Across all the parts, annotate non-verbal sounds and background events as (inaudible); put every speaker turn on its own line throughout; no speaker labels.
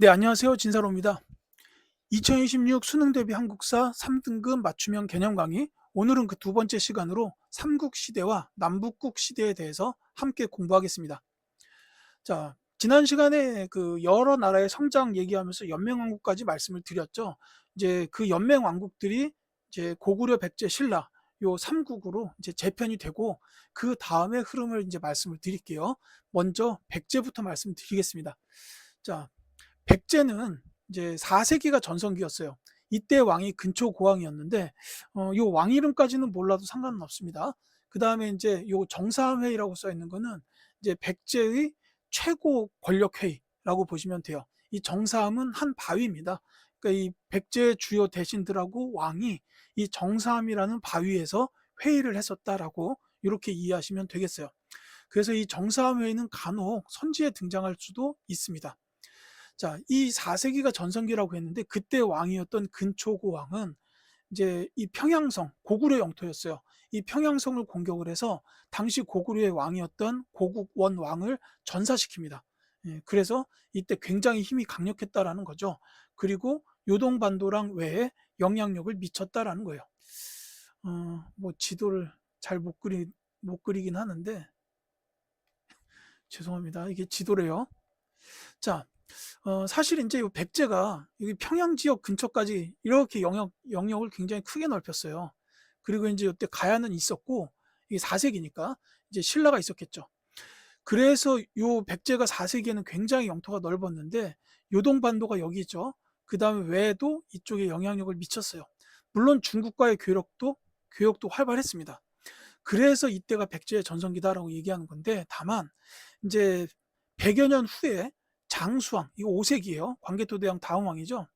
네, 안녕하세요. 진사로입니다. 2026 수능 대비 한국사 3등급 맞춤형 개념 강의. 오늘은 그 두 번째 시간으로 삼국 시대와 남북국 시대에 대해서 함께 공부하겠습니다. 자, 지난 시간에 그 여러 나라의 성장 얘기하면서 연맹왕국까지 말씀을 드렸죠. 이제 그 연맹왕국들이 이제 고구려, 백제, 신라 요 3국으로 이제 재편이 되고 그 다음에 흐름을 이제 말씀을 드릴게요. 먼저 백제부터 말씀드리겠습니다. 자, 백제는 이제 4세기가 전성기였어요. 이때 왕이 근초 고왕이었는데 어, 요 왕 이름까지는 몰라도 상관은 없습니다. 그 다음에 이제 요 정사회의라고 써 있는 거는 이제 백제의 최고 권력 회의라고 보시면 돼요. 이 정사함은 한 바위입니다. 그러니까 이 백제 주요 대신들하고 왕이 이 정사함이라는 바위에서 회의를 했었다라고 이렇게 이해하시면 되겠어요. 그래서 이 정사함 회의는 간혹 선지에 등장할 수도 있습니다. 자, 이 4세기가 전성기라고 했는데 그때 왕이었던 근초고 왕은 이제 이 평양성, 고구려 영토였어요. 이 평양성을 공격을 해서 당시 고구려의 왕이었던 고국원 왕을 전사시킵니다. 예, 그래서 이때 굉장히 힘이 강력했다라는 거죠. 그리고 요동반도랑 외에 영향력을 미쳤다라는 거예요. 어, 뭐 지도를 잘 못 그리 못 그리긴 하는데 (laughs) 죄송합니다. 이게 지도래요. 자, 어, 사실 이제 요 백제가 여기 평양 지역 근처까지 이렇게 영역, 영역을 굉장히 크게 넓혔어요. 그리고 이제 이때 가야는 있었고, 이게 4세기니까 이제 신라가 있었겠죠. 그래서 요 백제가 4세기에는 굉장히 영토가 넓었는데, 요동반도가 여기 있죠. 그 다음에 외에도 이쪽에 영향력을 미쳤어요. 물론 중국과의 교역도, 교역도 활발했습니다. 그래서 이때가 백제의 전성기다라고 얘기하는 건데, 다만, 이제 100여 년 후에 장수왕, 이거 5세기예요. 광개토대왕 다음 왕이죠.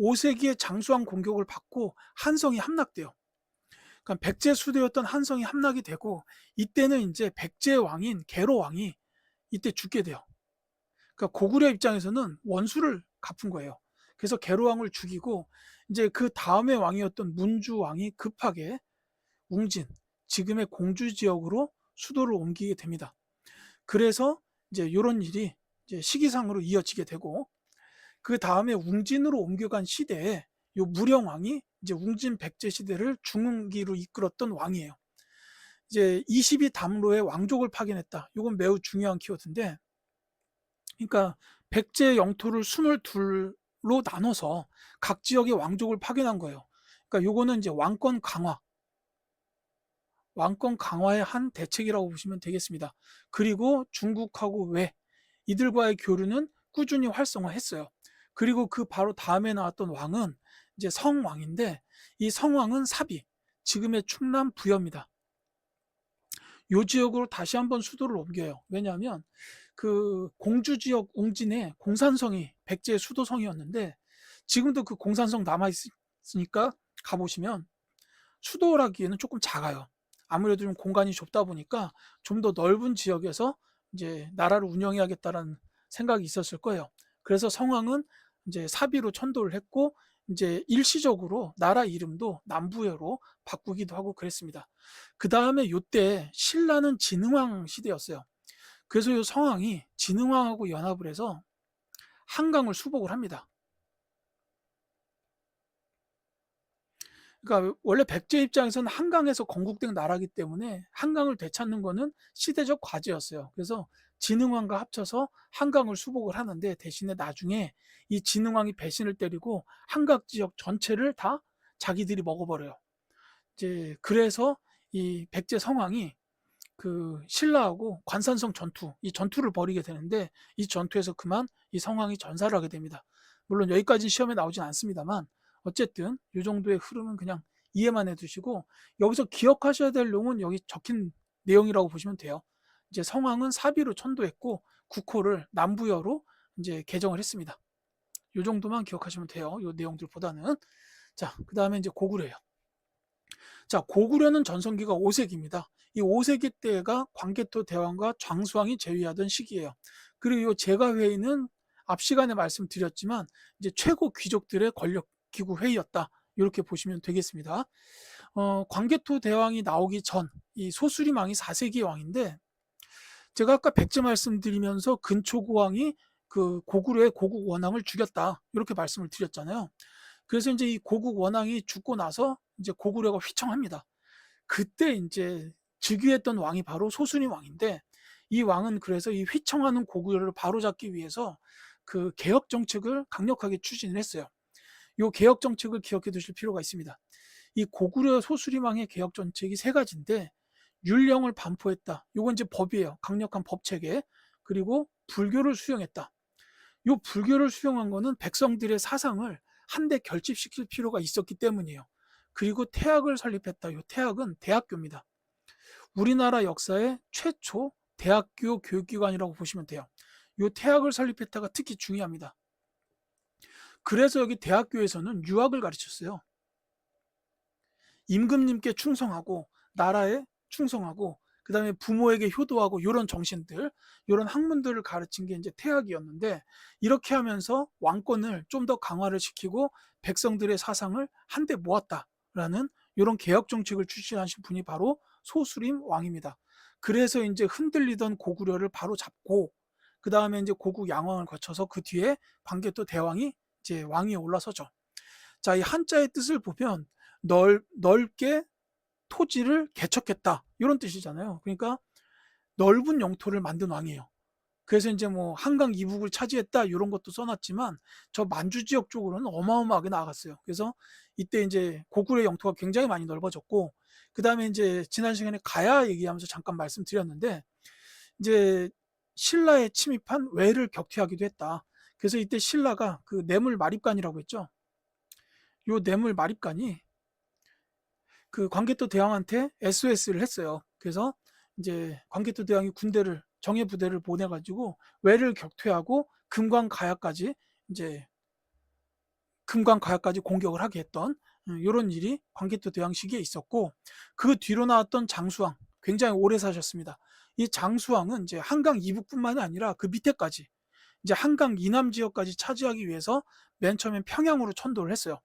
5세기에 장수왕 공격을 받고 한성이 함락돼요. 그러니까 백제 수대였던 한성이 함락이 되고 이때는 이제 백제 왕인 계로 왕이 이때 죽게 돼요. 그러니까 고구려 입장에서는 원수를 갚은 거예요. 그래서 계로 왕을 죽이고 이제 그 다음에 왕이었던 문주 왕이 급하게 웅진, 지금의 공주 지역으로 수도를 옮기게 됩니다. 그래서 이제 이런 일이 시기상으로 이어지게 되고 그 다음에 웅진으로 옮겨간 시대에 요 무령왕이 이제 웅진 백제 시대를 중흥기로 이끌었던 왕이에요. 이제 22 담로의 왕족을 파견했다. 이건 매우 중요한 키워드인데, 그러니까 백제 영토를 22로 나눠서 각 지역의 왕족을 파견한 거예요. 그러니까 요거는 이제 왕권 강화, 왕권 강화의 한 대책이라고 보시면 되겠습니다. 그리고 중국하고 외 이들과의 교류는 꾸준히 활성화했어요. 그리고 그 바로 다음에 나왔던 왕은 이제 성왕인데 이 성왕은 사비, 지금의 충남 부여입니다. 요 지역으로 다시 한번 수도를 옮겨요. 왜냐하면 그 공주 지역 웅진에 공산성이 백제의 수도성이었는데 지금도 그 공산성 남아 있으니까 가보시면 수도라기에는 조금 작아요. 아무래도 좀 공간이 좁다 보니까 좀 더 넓은 지역에서 이제 나라를 운영해야겠다라는 생각이 있었을 거예요. 그래서 성왕은 이제 사비로 천도를 했고 이제 일시적으로 나라 이름도 남부여로 바꾸기도 하고 그랬습니다. 그 다음에 요때 신라는 진흥왕 시대였어요. 그래서 요 성왕이 진흥왕하고 연합을 해서 한강을 수복을 합니다. 그러니까 원래 백제 입장에서는 한강에서 건국된 나라기 때문에 한강을 되찾는 거는 시대적 과제였어요. 그래서 진흥왕과 합쳐서 한강을 수복을 하는데 대신에 나중에 이 진흥왕이 배신을 때리고 한강 지역 전체를 다 자기들이 먹어버려요. 이제 그래서 이 백제 성왕이 그 신라하고 관산성 전투, 이 전투를 벌이게 되는데 이 전투에서 그만 이 성왕이 전사를 하게 됩니다. 물론 여기까지 시험에 나오진 않습니다만 어쨌든 이 정도의 흐름은 그냥 이해만 해두시고 여기서 기억하셔야 될 내용은 여기 적힌 내용이라고 보시면 돼요. 이제 성왕은 사비로 천도했고 국호를 남부여로 이제 개정을 했습니다. 이 정도만 기억하시면 돼요. 이 내용들보다는 자, 그 다음에 이제 고구려예요. 자, 고구려는 전성기가 5세기입니다. 이 5세기 때가 광개토 대왕과 장수왕이 재위하던 시기예요. 그리고 이 제가 회의는 앞 시간에 말씀드렸지만 이제 최고 귀족들의 권력 기구 회의였다. 이렇게 보시면 되겠습니다. 어, 광개토 대왕이 나오기 전 이 소수림왕이 4세기 왕인데 제가 아까 백제 말씀드리면서 근초고왕이 그 고구려의 고국 원왕을 죽였다. 이렇게 말씀을 드렸잖아요. 그래서 이제 이 고국 원왕이 죽고 나서 이제 고구려가 휘청합니다. 그때 이제 즉위했던 왕이 바로 소순이 왕인데 이 왕은 그래서 이 휘청하는 고구려를 바로잡기 위해서 그 개혁 정책을 강력하게 추진을 했어요. 이 개혁 정책을 기억해 두실 필요가 있습니다. 이 고구려 소수리망의 개혁 정책이 세 가지인데 율령을 반포했다. 이건 이제 법이에요. 강력한 법 체계. 그리고 불교를 수용했다. 이 불교를 수용한 거는 백성들의 사상을 한데 결집시킬 필요가 있었기 때문이에요. 그리고 태학을 설립했다. 이 태학은 대학교입니다. 우리나라 역사의 최초 대학교 교육기관이라고 보시면 돼요. 이 태학을 설립했다가 특히 중요합니다. 그래서 여기 대학교에서는 유학을 가르쳤어요. 임금님께 충성하고 나라에 충성하고 그 다음에 부모에게 효도하고 이런 정신들, 이런 학문들을 가르친 게 이제 태학이었는데 이렇게 하면서 왕권을 좀 더 강화를 시키고 백성들의 사상을 한데 모았다라는 이런 개혁 정책을 추진하신 분이 바로 소수림 왕입니다. 그래서 이제 흔들리던 고구려를 바로 잡고 그 다음에 이제 고국 양왕을 거쳐서 그 뒤에 광개토 대왕이 이제 왕위에 올라서죠. 자, 이 한자의 뜻을 보면 넓, 넓게 토지를 개척했다. 이런 뜻이잖아요. 그러니까 넓은 영토를 만든 왕이에요. 그래서 이제 뭐 한강 이북을 차지했다 이런 것도 써놨지만 저 만주 지역 쪽으로는 어마어마하게 나아갔어요. 그래서 이때 이제 고구려 영토가 굉장히 많이 넓어졌고 그 다음에 이제 지난 시간에 가야 얘기하면서 잠깐 말씀드렸는데 이제 신라에 침입한 외를 격퇴하기도 했다. 그래서 이때 신라가 그 뇌물 마립간이라고 했죠. 요 뇌물 마립간이 그 광개토 대왕한테 SOS를 했어요. 그래서 이제 광개토 대왕이 군대를 정예 부대를 보내가지고 외를 격퇴하고 금광 가야까지 이제 금광 가야까지 공격을 하게 했던 이런 일이 광개토 대왕 시기에 있었고 그 뒤로 나왔던 장수왕 굉장히 오래 사셨습니다. 이 장수왕은 이제 한강 이북뿐만이 아니라 그 밑에까지 이제 한강 이남 지역까지 차지하기 위해서 맨 처음엔 평양으로 천도를 했어요.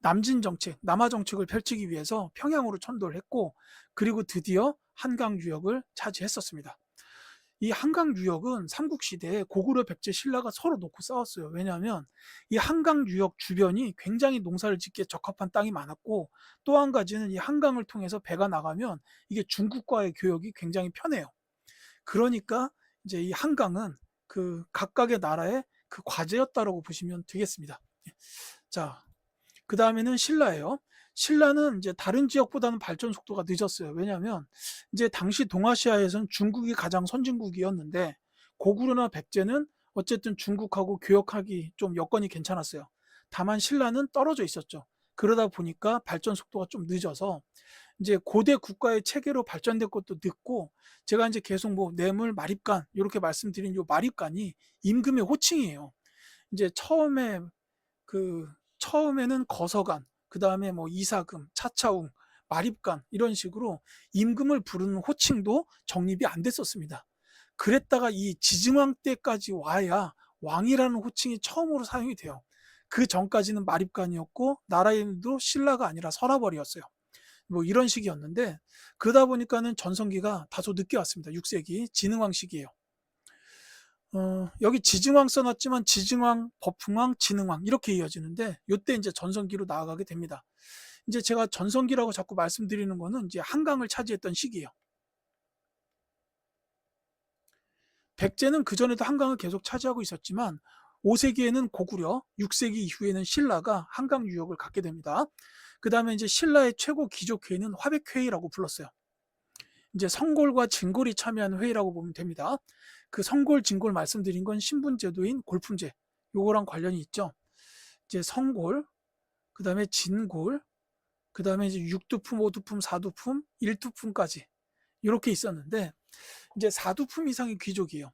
남진 정책, 남하 정책을 펼치기 위해서 평양으로 천도를 했고 그리고 드디어 한강 유역을 차지했었습니다. 이 한강 유역은 삼국 시대에 고구려 백제 신라가 서로 놓고 싸웠어요. 왜냐하면 이 한강 유역 주변이 굉장히 농사를 짓기에 적합한 땅이 많았고 또 한 가지는 이 한강을 통해서 배가 나가면 이게 중국과의 교역이 굉장히 편해요. 그러니까 이제 이 한강은 그 각각의 나라의 그 과제였다라고 보시면 되겠습니다. 자, 그 다음에는 신라예요. 신라는 이제 다른 지역보다는 발전 속도가 늦었어요. 왜냐하면 이제 당시 동아시아에서는 중국이 가장 선진국이었는데 고구려나 백제는 어쨌든 중국하고 교역하기 좀 여건이 괜찮았어요. 다만 신라는 떨어져 있었죠. 그러다 보니까 발전 속도가 좀 늦어서 이제 고대 국가의 체계로 발전된 것도 늦고 제가 이제 계속 뭐 뇌물 마립간 이렇게 말씀드린 요 마립간이 임금의 호칭이에요. 이제 처음에 그 처음에는 거서간 그 다음에 뭐 이사금, 차차웅, 마립간 이런 식으로 임금을 부르는 호칭도 정립이 안 됐었습니다. 그랬다가 이 지증왕 때까지 와야 왕이라는 호칭이 처음으로 사용이 돼요. 그 전까지는 마립간이었고 나라 이름도 신라가 아니라 서라벌이었어요. 뭐 이런 식이었는데 그러다 보니까는 전성기가 다소 늦게 왔습니다. 6세기 진흥왕 시기예요. 어, 여기 지증왕 써놨지만 지증왕, 법흥왕, 진흥왕 이렇게 이어지는데 이때 이제 전성기로 나아가게 됩니다. 이제 제가 전성기라고 자꾸 말씀드리는 거는 이제 한강을 차지했던 시기예요. 백제는 그전에도 한강을 계속 차지하고 있었지만 5세기에는 고구려, 6세기 이후에는 신라가 한강 유역을 갖게 됩니다. 그 다음에 이제 신라의 최고 귀족회의는 화백회의라고 불렀어요. 이제 성골과 진골이 참여한 회의라고 보면 됩니다. 그 성골, 진골 말씀드린 건 신분제도인 골품제. 요거랑 관련이 있죠. 이제 성골, 그 다음에 진골, 그 다음에 이제 6두품, 5두품, 4두품, 1두품까지 이렇게 있었는데 이제 4두품 이상의 귀족이에요.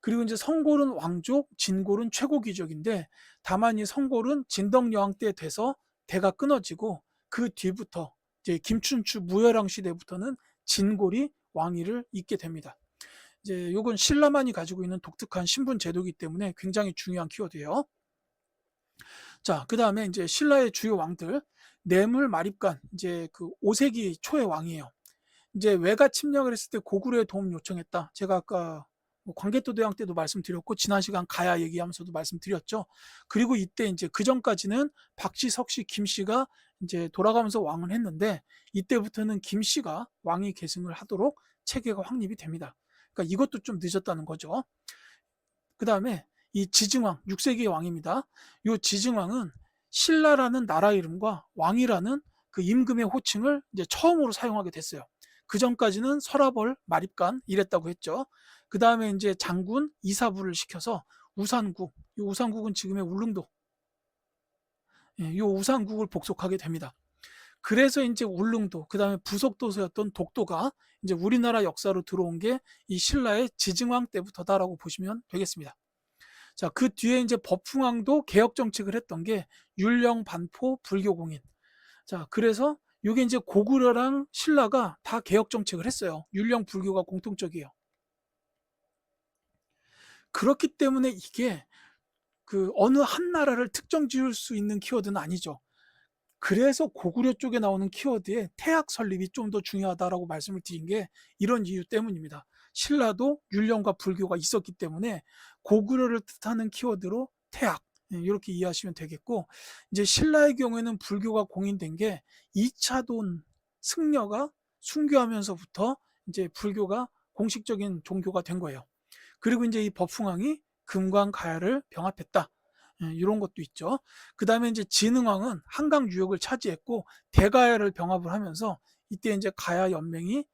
그리고 이제 성골은 왕족, 진골은 최고 귀족인데 다만 이 성골은 진덕여왕 때 돼서 대가 끊어지고 그 뒤부터 이제 김춘추 무열왕 시대부터는 진골이 왕위를 잇게 됩니다. 이제 요건 신라만이 가지고 있는 독특한 신분 제도이기 때문에 굉장히 중요한 키워드예요. 자, 그 다음에 이제 신라의 주요 왕들 뇌물 마립간 이제 그 5세기 초의 왕이에요. 이제 외가 침략을 했을 때 고구려에 도움 요청했다. 제가 아까 뭐 광개토대왕 때도 말씀드렸고 지난 시간 가야 얘기하면서도 말씀드렸죠. 그리고 이때 이제 그 전까지는 박씨, 석씨, 김씨가 이제 돌아가면서 왕을 했는데 이때부터는 김씨가 왕위 계승을 하도록 체계가 확립이 됩니다. 그러니까 이것도 좀 늦었다는 거죠. 그 다음에 이 지증왕, 6세기의 왕입니다. 이 지증왕은 신라라는 나라 이름과 왕이라는 그 임금의 호칭을 이제 처음으로 사용하게 됐어요. 그 전까지는 서라벌, 마립간 이랬다고 했죠. 그 다음에 이제 장군 이사부를 시켜서 우산국, 이 우산국은 지금의 울릉도, 예, 이 우산국을 복속하게 됩니다. 그래서 이제 울릉도, 그 다음에 부속도서였던 독도가 이제 우리나라 역사로 들어온 게 이 신라의 지증왕 때부터다라고 보시면 되겠습니다. 자, 그 뒤에 이제 법흥왕도 개혁 정책을 했던 게 율령, 반포, 불교공인. 자, 그래서 이게 이제 고구려랑 신라가 다 개혁 정책을 했어요. 율령, 불교가 공통적이에요. 그렇기 때문에 이게 그 어느 한 나라를 특정 지을 수 있는 키워드는 아니죠. 그래서 고구려 쪽에 나오는 키워드에 태학 설립이 좀 더 중요하다라고 말씀을 드린 게 이런 이유 때문입니다. 신라도 율령과 불교가 있었기 때문에 고구려를 뜻하는 키워드로 태학 이렇게 이해하시면 되겠고 이제 신라의 경우에는 불교가 공인된 게 2차 돈 승려가 순교하면서부터 이제 불교가 공식적인 종교가 된 거예요. 그리고 이제 이 법흥왕이 금광 가야를 병합했다. 이런 것도 있죠. 그 다음에 이제 진흥왕은 한강 유역을 차지했고 대가야를 병합을 하면서 이때 이제 가야 연맹이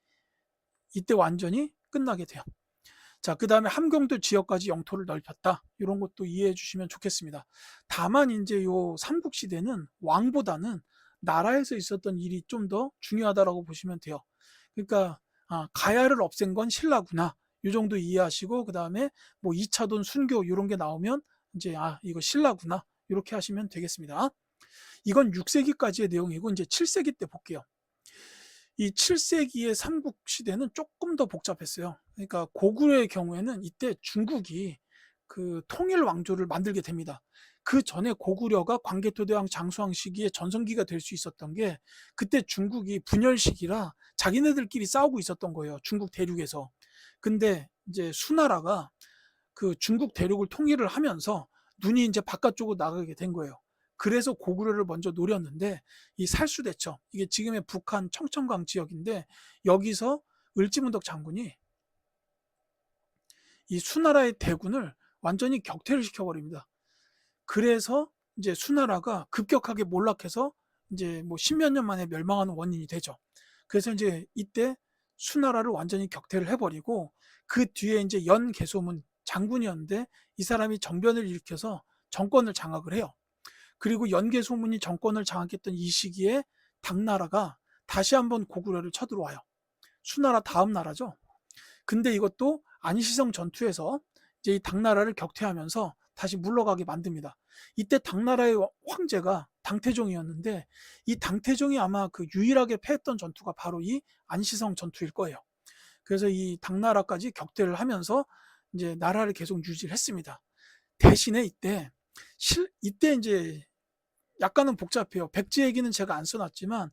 이때 완전히 끝나게 돼요. 자, 그 다음에 함경도 지역까지 영토를 넓혔다. 이런 것도 이해해 주시면 좋겠습니다. 다만 이제 요 삼국시대는 왕보다는 나라에서 있었던 일이 좀 더 중요하다라고 보시면 돼요. 그러니까 아, 가야를 없앤 건 신라구나. 이 정도 이해하시고 그 다음에 뭐 2차돈 순교 이런 게 나오면 이제 아 이거 신라구나 이렇게 하시면 되겠습니다. 이건 6세기까지의 내용이고 이제 7세기 때 볼게요. 이 7세기의 삼국 시대는 조금 더 복잡했어요. 그러니까 고구려의 경우에는 이때 중국이 그 통일 왕조를 만들게 됩니다. 그 전에 고구려가 광개토대왕 장수왕 시기에 전성기가 될 수 있었던 게 그때 중국이 분열 시기라 자기네들끼리 싸우고 있었던 거예요. 중국 대륙에서. 근데 이제 수나라가 그 중국 대륙을 통일을 하면서 눈이 이제 바깥쪽으로 나가게 된 거예요. 그래서 고구려를 먼저 노렸는데 이 살수대첩 이게 지금의 북한 청천강 지역인데 여기서 을지문덕 장군이 이 수나라의 대군을 완전히 격퇴를 시켜버립니다. 그래서 이제 수나라가 급격하게 몰락해서 이제 뭐 십몇 년 만에 멸망하는 원인이 되죠. 그래서 이제 이때 수나라를 완전히 격퇴를 해버리고 그 뒤에 이제 연개소문 장군이었는데 이 사람이 정변을 일으켜서 정권을 장악을 해요. 그리고 연개 소문이 정권을 장악했던 이 시기에 당나라가 다시 한번 고구려를 쳐들어와요. 수나라 다음 나라죠. 근데 이것도 안시성 전투에서 이제 이 당나라를 격퇴하면서 다시 물러가게 만듭니다. 이때 당나라의 황제가 당태종이었는데 이 당태종이 아마 그 유일하게 패했던 전투가 바로 이 안시성 전투일 거예요. 그래서 이 당나라까지 격퇴를 하면서 이제 나라를 계속 유지를 했습니다. 대신에 이때 실 이때 이제 약간은 복잡해요. 백제 얘기는 제가 안 써놨지만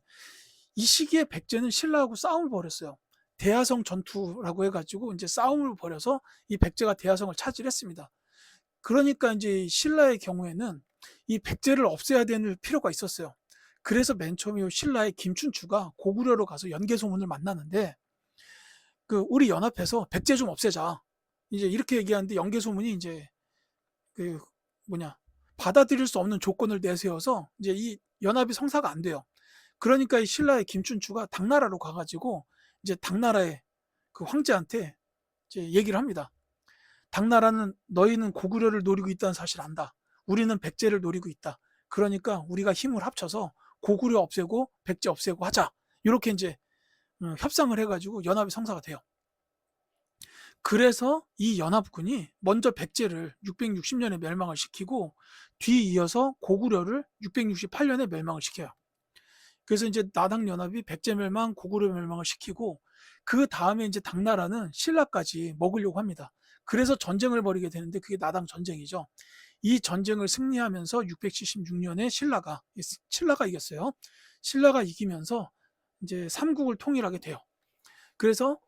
이 시기에 백제는 신라하고 싸움을 벌였어요. 대하성 전투라고 해가지고 이제 싸움을 벌여서 이 백제가 대하성을 차지했습니다. 그러니까 이제 신라의 경우에는 이 백제를 없애야 되는 필요가 있었어요. 그래서 맨 처음에 신라의 김춘추가 고구려로 가서 연개소문을 만나는데 그 우리 연합해서 백제 좀 없애자. 이제 이렇게 얘기하는데 연개소문이 이제 그 뭐냐 받아들일 수 없는 조건을 내세워서 이제 이 연합이 성사가 안 돼요. 그러니까 이 신라의 김춘추가 당나라로 가가지고 이제 당나라의 그 황제한테 이제 얘기를 합니다. 당나라는 너희는 고구려를 노리고 있다는 사실 안다. 우리는 백제를 노리고 있다. 그러니까 우리가 힘을 합쳐서 고구려 없애고 백제 없애고 하자. 이렇게 이제 어, 협상을 해가지고 연합이 성사가 돼요. 그래서 이 연합군이 먼저 백제를 660년에 멸망을 시키고 뒤이어서 고구려를 668년에 멸망을 시켜요. 그래서 이제 나당 연합이 백제 멸망, 고구려 멸망을 시키고 그 다음에 이제 당나라는 신라까지 먹으려고 합니다. 그래서 전쟁을 벌이게 되는데 그게 나당 전쟁이죠. 이 전쟁을 승리하면서 676년에 신라가 신라가 이겼어요. 신라가 이기면서 이제 삼국을 통일하게 돼요. 그래서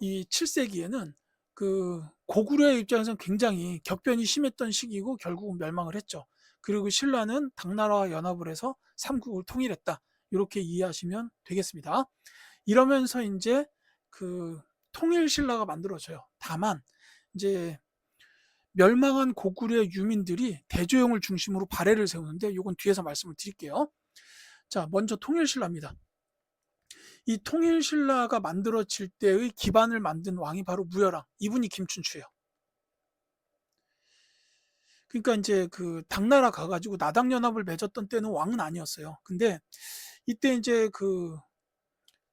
이 7세기에는 그 고구려의 입장에서는 굉장히 격변이 심했던 시기고 결국은 멸망을 했죠. 그리고 신라는 당나라와 연합을 해서 삼국을 통일했다. 이렇게 이해하시면 되겠습니다. 이러면서 이제 그 통일 신라가 만들어져요. 다만 이제 멸망한 고구려의 유민들이 대조영을 중심으로 발해를 세우는데 이건 뒤에서 말씀을 드릴게요. 자, 먼저 통일신라입니다. 이 통일신라가 만들어질 때의 기반을 만든 왕이 바로 무열왕. 이분이 김춘추예요. 그러니까 이제 그 당나라 가가지고 나당연합을 맺었던 때는 왕은 아니었어요. 근데 이때 이제 그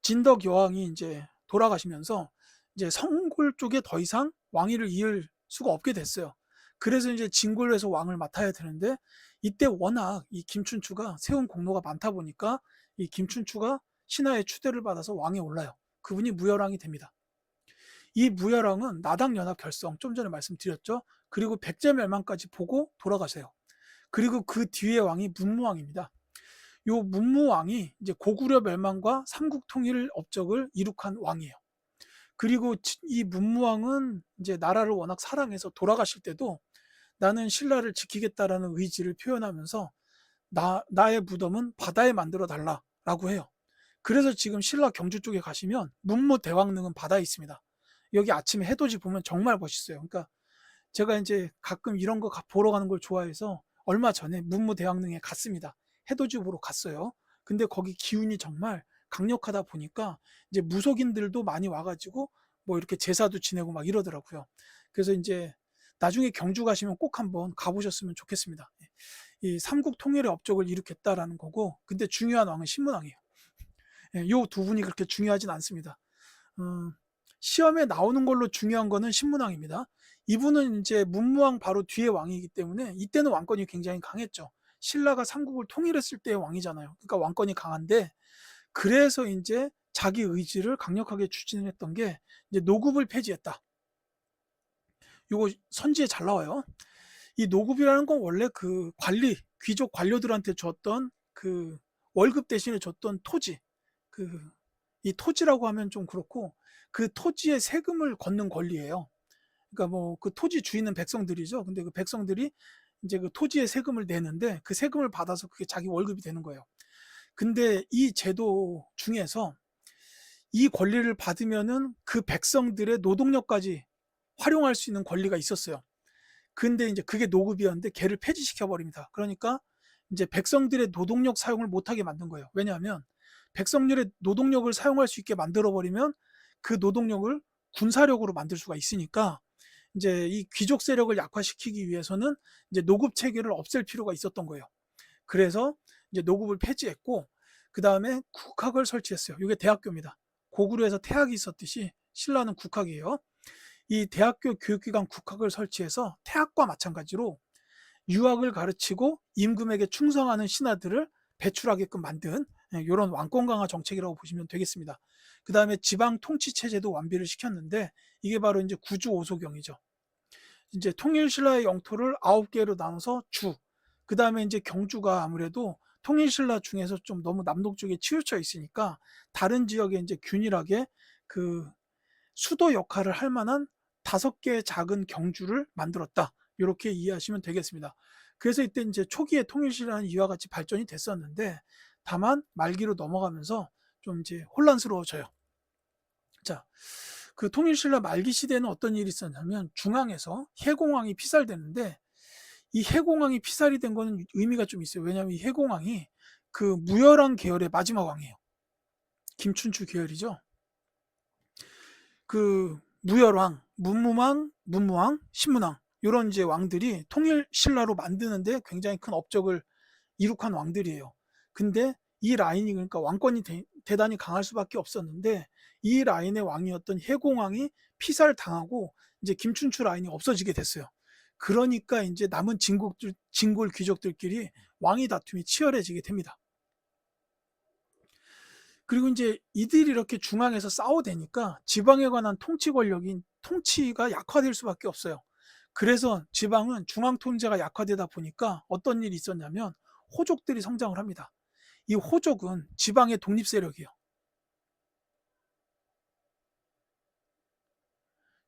진덕 여왕이 이제 돌아가시면서 이제 성골 쪽에 더 이상 왕위를 이을 수가 없게 됐어요. 그래서 이제 진골에서 왕을 맡아야 되는데 이때 워낙 이 김춘추가 세운 공로가 많다 보니까 이 김춘추가 신하의 추대를 받아서 왕에 올라요. 그분이 무열왕이 됩니다. 이 무열왕은 나당 연합 결성 좀 전에 말씀드렸죠. 그리고 백제멸망까지 보고 돌아가세요. 그리고 그 뒤에 왕이 문무왕입니다. 요 문무왕이 이제 고구려 멸망과 삼국 통일 업적을 이룩한 왕이에요. 그리고 이 문무왕은 이제 나라를 워낙 사랑해서 돌아가실 때도 나는 신라를 지키겠다라는 의지를 표현하면서 나, 나의 무덤은 바다에 만들어 달라라고 해요. 그래서 지금 신라 경주 쪽에 가시면 문무 대왕릉은 바다에 있습니다. 여기 아침에 해돋이 보면 정말 멋있어요. 그러니까 제가 이제 가끔 이런 거 보러 가는 걸 좋아해서 얼마 전에 문무 대왕릉에 갔습니다. 해돋이 보러 갔어요. 근데 거기 기운이 정말 강력하다 보니까 이제 무속인들도 많이 와가지고 뭐 이렇게 제사도 지내고 막 이러더라고요. 그래서 이제 나중에 경주 가시면 꼭 한번 가보셨으면 좋겠습니다. 예. 이 삼국 통일의 업적을 일으켰다라는 거고, 근데 중요한 왕은 신문왕이에요. 이 예, 두 분이 그렇게 중요하진 않습니다. 음, 시험에 나오는 걸로 중요한 거는 신문왕입니다. 이분은 이제 문무왕 바로 뒤에 왕이기 때문에 이때는 왕권이 굉장히 강했죠. 신라가 삼국을 통일했을 때의 왕이잖아요. 그러니까 왕권이 강한데 그래서 이제 자기 의지를 강력하게 추진했던 게 이제 노급을 폐지했다. 요거 선지에 잘 나와요. 이 노급이라는 건 원래 그 관리 귀족 관료들한테 줬던 그 월급 대신에 줬던 토지 그 이 토지라고 하면 좀 그렇고 그 토지의 세금을 걷는 권리예요. 그러니까 뭐 그 토지 주인은 백성들이죠. 근데 그 백성들이 이제 그 토지의 세금을 내는데 그 세금을 받아서 그게 자기 월급이 되는 거예요. 근데 이 제도 중에서 이 권리를 받으면은 그 백성들의 노동력까지 활용할 수 있는 권리가 있었어요. 근데 이제 그게 노급이었는데 걔를 폐지시켜 버립니다. 그러니까 이제 백성들의 노동력 사용을 못하게 만든 거예요. 왜냐하면 백성들의 노동력을 사용할 수 있게 만들어 버리면 그 노동력을 군사력으로 만들 수가 있으니까 이제 이 귀족 세력을 약화시키기 위해서는 이제 노급 체계를 없앨 필요가 있었던 거예요. 그래서 이제 노급을 폐지했고 그 다음에 국학을 설치했어요. 이게 대학교입니다. 고구려에서 태학이 있었듯이 신라는 국학이에요. 이 대학교 교육기관 국학을 설치해서 태학과 마찬가지로 유학을 가르치고 임금에게 충성하는 신하들을 배출하게끔 만든 이런 예, 왕권 강화 정책이라고 보시면 되겠습니다. 그 다음에 지방 통치 체제도 완비를 시켰는데 이게 바로 이제 구주 오소경이죠. 이제 통일신라의 영토를 아홉 개로 나눠서 주, 그 다음에 이제 경주가 아무래도 통일신라 중에서 좀 너무 남동 쪽에 치우쳐 있으니까 다른 지역에 이제 균일하게 그 수도 역할을 할 만한 다섯 개의 작은 경주를 만들었다. 이렇게 이해하시면 되겠습니다. 그래서 이때 이제 초기에 통일시라는 이와 같이 발전이 됐었는데 다만 말기로 넘어가면서 좀 이제 혼란스러워져요. 자, 그 통일신라 말기 시대에는 어떤 일이 있었냐면 중앙에서 해공왕이 피살되는데 이 해공왕이 피살이 된 거는 의미가 좀 있어요. 왜냐하면 이 해공왕이 그 무열왕 계열의 마지막 왕이에요. 김춘추 계열이죠. 그 무열왕, 문무왕, 문무왕, 신문왕 이런 이제 왕들이 통일 신라로 만드는데 굉장히 큰 업적을 이룩한 왕들이에요. 근데 이 라인이 그러니까 왕권이 대, 단히 강할 수밖에 없었는데 이 라인의 왕이었던 해공왕이 피살 당하고 이제 김춘추 라인이 없어지게 됐어요. 그러니까 이제 남은 진국들, 진골 귀족들끼리 왕위 다툼이 치열해지게 됩니다. 그리고 이제 이들이 이렇게 중앙에서 싸워대니까 지방에 관한 통치 권력인 통치가 약화될 수밖에 없어요. 그래서 지방은 중앙 통제가 약화되다 보니까 어떤 일이 있었냐면 호족들이 성장을 합니다. 이 호족은 지방의 독립 세력이에요.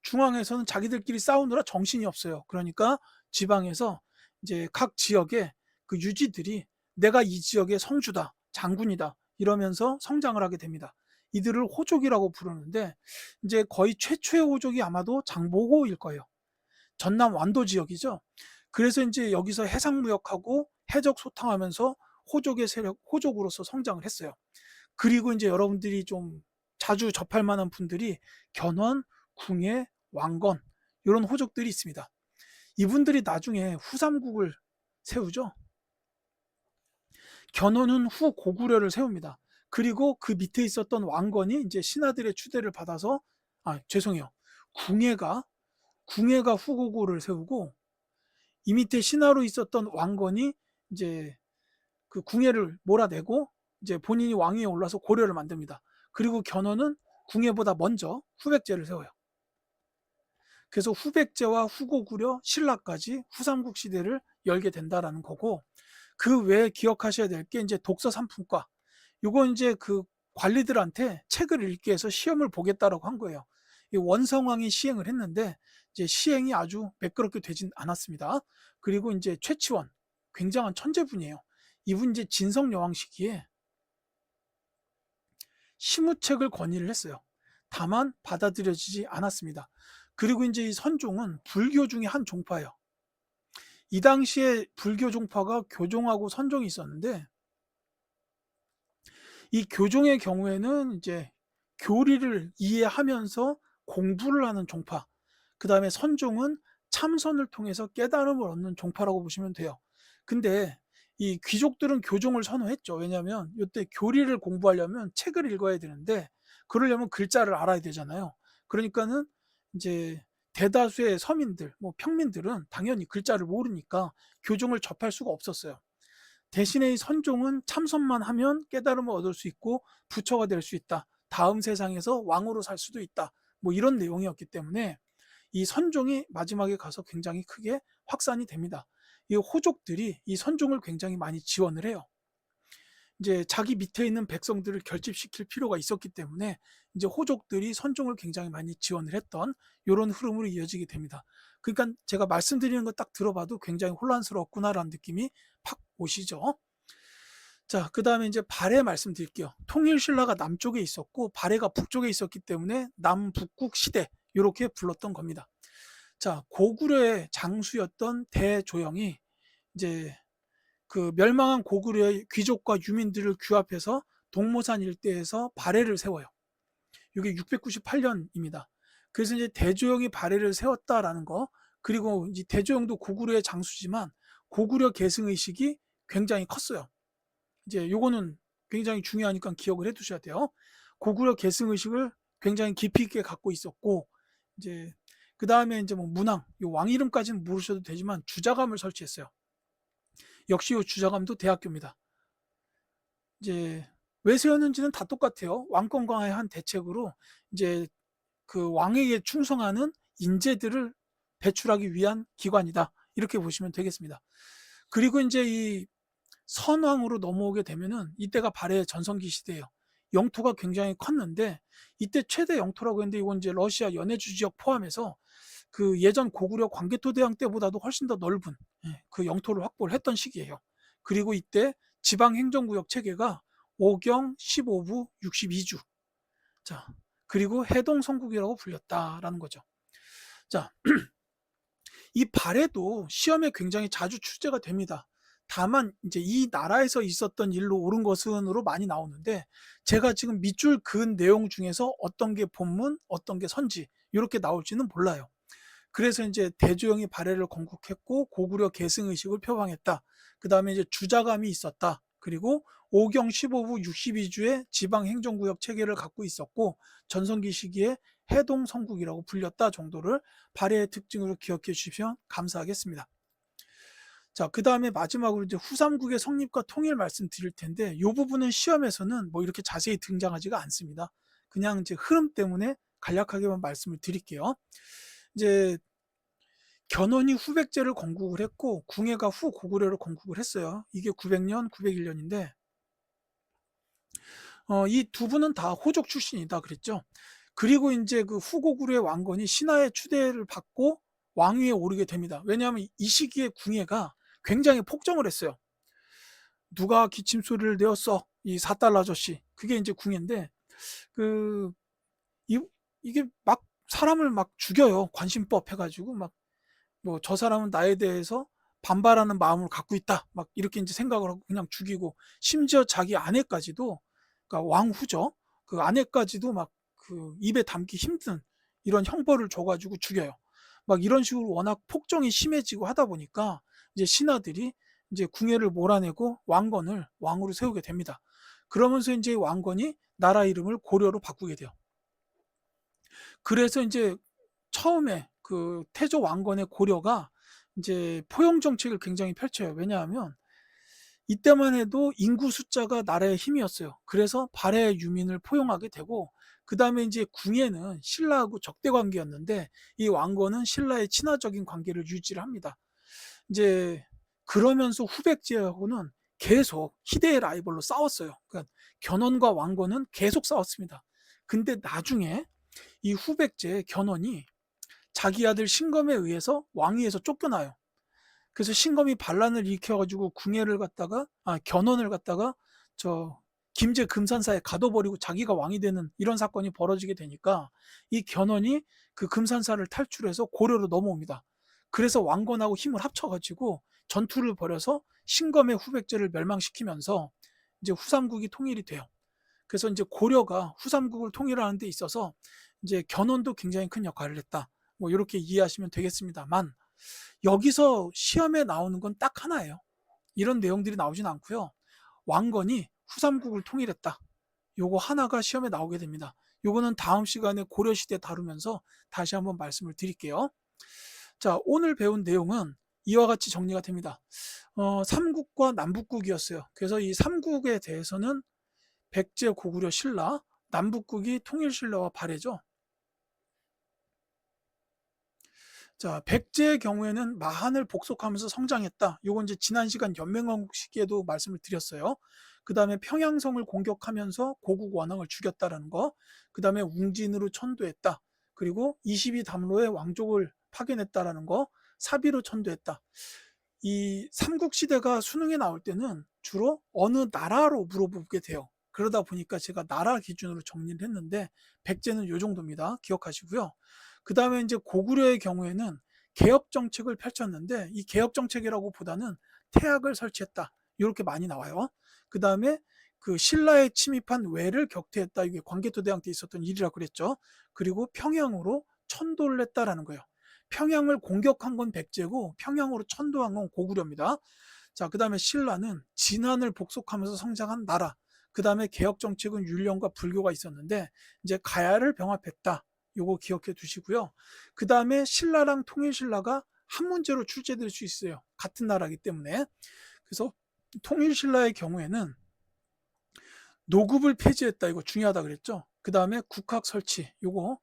중앙에서는 자기들끼리 싸우느라 정신이 없어요. 그러니까 지방에서 이제 각 지역의 그 유지들이 내가 이 지역의 성주다, 장군이다 이러면서 성장을 하게 됩니다. 이들을 호족이라고 부르는데 이제 거의 최초의 호족이 아마도 장보고일 거예요. 전남 완도 지역이죠. 그래서 이제 여기서 해상무역하고 해적 소탕하면서 호족의 세력, 호족으로서 성장을 했어요. 그리고 이제 여러분들이 좀 자주 접할 만한 분들이 견훤, 궁예, 왕건 이런 호족들이 있습니다. 이분들이 나중에 후삼국을 세우죠. 견훤은 후 고구려를 세웁니다. 그리고 그 밑에 있었던 왕건이 이제 신하들의 추대를 받아서 아 죄송해요. 궁예가 궁예가 후고구를 세우고 이 밑에 신하로 있었던 왕건이 이제 그 궁예를 몰아내고 이제 본인이 왕위에 올라서 고려를 만듭니다. 그리고 견훤은 궁예보다 먼저 후백제를 세워요. 그래서 후백제와 후고구려, 신라까지 후삼국 시대를 열게 된다라는 거고 그 외에 기억하셔야 될 게 이제 독서 삼품과 요거 이제 그 관리들한테 책을 읽게 해서 시험을 보겠다라고 한 거예요. 이 원성왕이 시행을 했는데 이제 시행이 아주 매끄럽게 되진 않았습니다. 그리고 이제 최치원 굉장한 천재분이에요. 이분 이제 진성 여왕 시기에 시무책을 건의를 했어요. 다만 받아들여지지 않았습니다. 그리고 이제 이 선종은 불교 중에 한 종파예요. 이 당시에 불교 종파가 교종하고 선종이 있었는데 이 교종의 경우에는 이제 교리를 이해하면서 공부를 하는 종파. 그 다음에 선종은 참선을 통해서 깨달음을 얻는 종파라고 보시면 돼요. 근데 이 귀족들은 교종을 선호했죠. 왜냐하면 이때 교리를 공부하려면 책을 읽어야 되는데 그러려면 글자를 알아야 되잖아요. 그러니까는 이제 대다수의 서민들, 뭐 평민들은 당연히 글자를 모르니까 교종을 접할 수가 없었어요. 대신에 이 선종은 참선만 하면 깨달음을 얻을 수 있고 부처가 될 수 있다. 다음 세상에서 왕으로 살 수도 있다. 뭐 이런 내용이었기 때문에 이 선종이 마지막에 가서 굉장히 크게 확산이 됩니다. 이 호족들이 이 선종을 굉장히 많이 지원을 해요. 이제 자기 밑에 있는 백성들을 결집시킬 필요가 있었기 때문에 이제 호족들이 선종을 굉장히 많이 지원을 했던 이런 흐름으로 이어지게 됩니다. 그러니까 제가 말씀드리는 거 딱 들어봐도 굉장히 혼란스럽구나라는 느낌이 팍 오시죠. 자, 그 다음에 이제 발해 말씀드릴게요. 통일신라가 남쪽에 있었고 발해가 북쪽에 있었기 때문에 남북국 시대 이렇게 불렀던 겁니다. 자, 고구려의 장수였던 대조영이 이제 그 멸망한 고구려의 귀족과 유민들을 규합해서 동모산 일대에서 발해를 세워요. 이게 698년입니다. 그래서 이제 대조영이 발해를 세웠다라는 거, 그리고 이제 대조영도 고구려의 장수지만 고구려 계승 의식이 굉장히 컸어요. 이제 요거는 굉장히 중요하니까 기억을 해 두셔야 돼요. 고구려 계승 의식을 굉장히 깊이 있게 갖고 있었고 이제 그 다음에 이제 뭐 문왕, 왕 이름까지는 모르셔도 되지만 주자감을 설치했어요. 역시 이 주자감도 대학교입니다. 이제 왜 세웠는지는 다 똑같아요. 왕권 강화의 한 대책으로 이제 그 왕에게 충성하는 인재들을 배출하기 위한 기관이다. 이렇게 보시면 되겠습니다. 그리고 이제 이 선왕으로 넘어오게 되면은 이때가 발해 전성기 시대예요. 영토가 굉장히 컸는데 이때 최대 영토라고 했는데 이건 이제 러시아 연해주 지역 포함해서 그 예전 고구려 광개토 대왕 때보다도 훨씬 더 넓은 예, 그 영토를 확보를 했던 시기예요. 그리고 이때 지방 행정구역 체계가 5경 15부 62주. 자, 그리고 해동 성국이라고 불렸다라는 거죠. 자, (clears throat) 이 발해도 시험에 굉장히 자주 출제가 됩니다. 다만 이제 이 나라에서 있었던 일로 옳은 것은으로 많이 나오는데 제가 지금 밑줄 그은 내용 중에서 어떤 게 본문, 어떤 게 선지 이렇게 나올지는 몰라요. 그래서 이제 대조영이 발해를 건국했고 고구려 계승 의식을 표방했다. 그 다음에 이제 주자감이 있었다. 그리고 5경 15부 62주의 지방 행정구역 체계를 갖고 있었고 전성기 시기에 해동 성국이라고 불렸다 정도를 발해의 특징으로 기억해 주시면 감사하겠습니다. 자, 그 다음에 마지막으로 이제 후삼국의 성립과 통일 말씀드릴 텐데 이 부분은 시험에서는 뭐 이렇게 자세히 등장하지가 않습니다. 그냥 이제 흐름 때문에 간략하게만 말씀을 드릴게요. 이제 견훤이 후백제를 건국을 했고 궁예가 후 고구려를 건국을 했어요. 이게 900년, 901년인데 어, 이 두 분은 다 호족 출신이다 그랬죠. 그리고 인제 그 후고구려의 왕건이 신하의 추대를 받고 왕위에 오르게 됩니다. 왜냐하면 이 시기에 궁예가 굉장히 폭정을 했어요. "누가 기침 소리를 내었어? 이4 달러 아저씨." 그게 인제 궁예인데 그 이 이게 막 사람을 막 죽여요. 관심법 해 가지고 막 뭐 '저 사람은 나에 대해서 반발하는 마음을 갖고 있다.' 막 이렇게 인제 생각을 하고 그냥 죽이고 심지어 자기 아내까지도 그러니까 왕후죠. 그 아내까지도 막 그 입에 담기 힘든 이런 형벌을 줘 가지고 죽여요. 막 이런 식으로 워낙 폭정이 심해지고 하다 보니까 이제 신하들이 인제 궁예를 몰아내고 왕건을 왕으로 세우게 됩니다. 그러면서 인제 왕건이 나라 이름을 고려로 바꾸게 돼요. 그래서 인제 처음에 그 태조 왕건의 고려가 인제 포용 정책을 굉장히 펼쳐요. 왜냐하면 이때만 해도 인구 숫자가 나라의 힘이었어요. 그래서 발해의 유민을 포용하게 되고 그 다음에 인제 궁예는 신라하고 적대 관계였는데 이 왕건은 신라의 친화적인 관계를 유지를 합니다. 인제 그러면서 후백제하고는 계속 희대의 라이벌로 싸웠어요. 그러니까 견훤과 왕건은 계속 싸웠습니다. 근데 나중에 이 후백제 견훤이 자기 아들 신검에 의해서 왕위에서 쫓겨나요. 그래서 신검이 반란을 일으켜 가지고 궁예를 갖다가 아 견훤을 갖다가 저 김제 금산사에 가둬 버리고 자기가 왕이 되는 이런 사건이 벌어지게 되니까 이 견훤이 그 금산사를 탈출해서 고려로 넘어옵니다. 그래서 왕건하고 힘을 합쳐 가지고 전투를 벌여서 신검의 후백제를 멸망시키면서 이제 후삼국이 통일이 돼요. 그래서 인제 고려가 후삼국을 통일하는 데 있어서 인제 견훤도 굉장히 큰 역할을 했다. 뭐 요렇게 이해하시면 되겠습니다만 여기서 시험에 나오는 건 딱 하나예요. 이런 내용들이 나오진 않고요. 왕건이 후삼국을 통일했다. 요거 하나가 시험에 나오게 됩니다. 요거는 다음 시간에 고려시대 다루면서 다시 한번 말씀을 드릴게요. 자 오늘 배운 내용은 이와 같이 정리가 됩니다. 어 삼국과 남북국이었어요. 그래서 이 삼국에 대해서는 백제, 고구려, 신라, 남북국이 통일신라와 발해죠. 자 백제의 경우에는 마한을 복속하면서 성장했다. 요건 인제 지난 시간 연맹왕국 시기에도 말씀을 드렸어요. 그 다음에 평양성을 공격하면서 고국 원왕을 죽였다라는 거. 그 다음에 웅진으로 천도했다. 그리고 22 담로의 왕족을 파견했다라는 거. 사비로 천도했다. 이 삼국시대가 수능에 나올 때는 주로 어느 나라로 물어보게 돼요. 그러다 보니까 제가 나라 기준으로 정리를 했는데 백제는 요 정도입니다. 기억하시고요. 그 다음에 인제 고구려의 경우에는 개혁 정책을 펼쳤는데 이 개혁 정책이라고 보다는 태학을 설치했다. 요렇게 많이 나와요. 그 다음에 그 신라에 침입한 왜를 격퇴했다. 이게 광개토대왕 때 있었던 일이라고 그랬죠. 그리고 평양으로 천도를 했다라는 거예요. 평양을 공격한 건 백제고 평양으로 천도한 건 고구려입니다. 자 그 다음에 신라는 진안을 복속하면서 성장한 나라. 그 다음에 개혁 정책은 율령과 불교가 있었는데 인제 가야를 병합했다. 요거 기억해 두시고요. 그 다음에 신라랑 통일신라가 한 문제로 출제될 수 있어요. 같은 나라이기 때문에. 그래서 통일신라의 경우에는 노급을 폐지했다. 이거 중요하다 그랬죠. 그 다음에 국학 설치 요거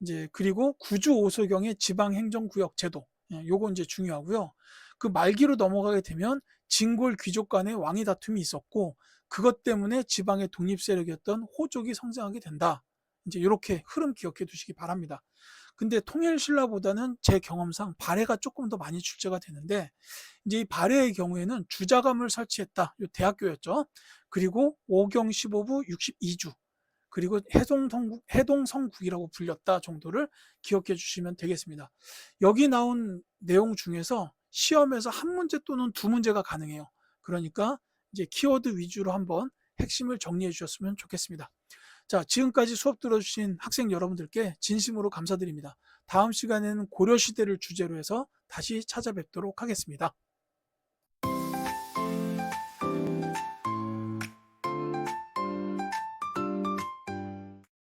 인제 그리고 구주 오소경의 지방행정구역 제도 예 요거 인제 중요하고요. 그 말기로 넘어가게 되면 진골 귀족 간의 왕위 다툼이 있었고 그것 때문에 지방의 독립 세력이었던 호족이 성장하게 된다. 인제 요렇게 흐름 기억해 두시기 바랍니다. 근데 통일신라보다는 제 경험상 발해가 쪼끔 더 많이 출제가 되는데 인제 이 발해의 경우에는 주자감을 설치했다. 요 대학교였죠. 그리고 오경 15부 62주 그리고 해동성국 해동성국이라고 불렸다 정도를 기억해 주시면 되겠습니다. 여기 나온 내용 중에서 시험에서 한 문제 또는 두 문제가 가능해요. 그러니까 이제 키워드 위주로 한번 핵심을 정리해 주셨으면 좋겠습니다. 자 지금까지 수업 들어 주신 학생 여러분들께 진심으로 감사드립니다. 다음 시간에는 고려시대를 주제로 해서 다시 찾아뵙도록 하겠습니다.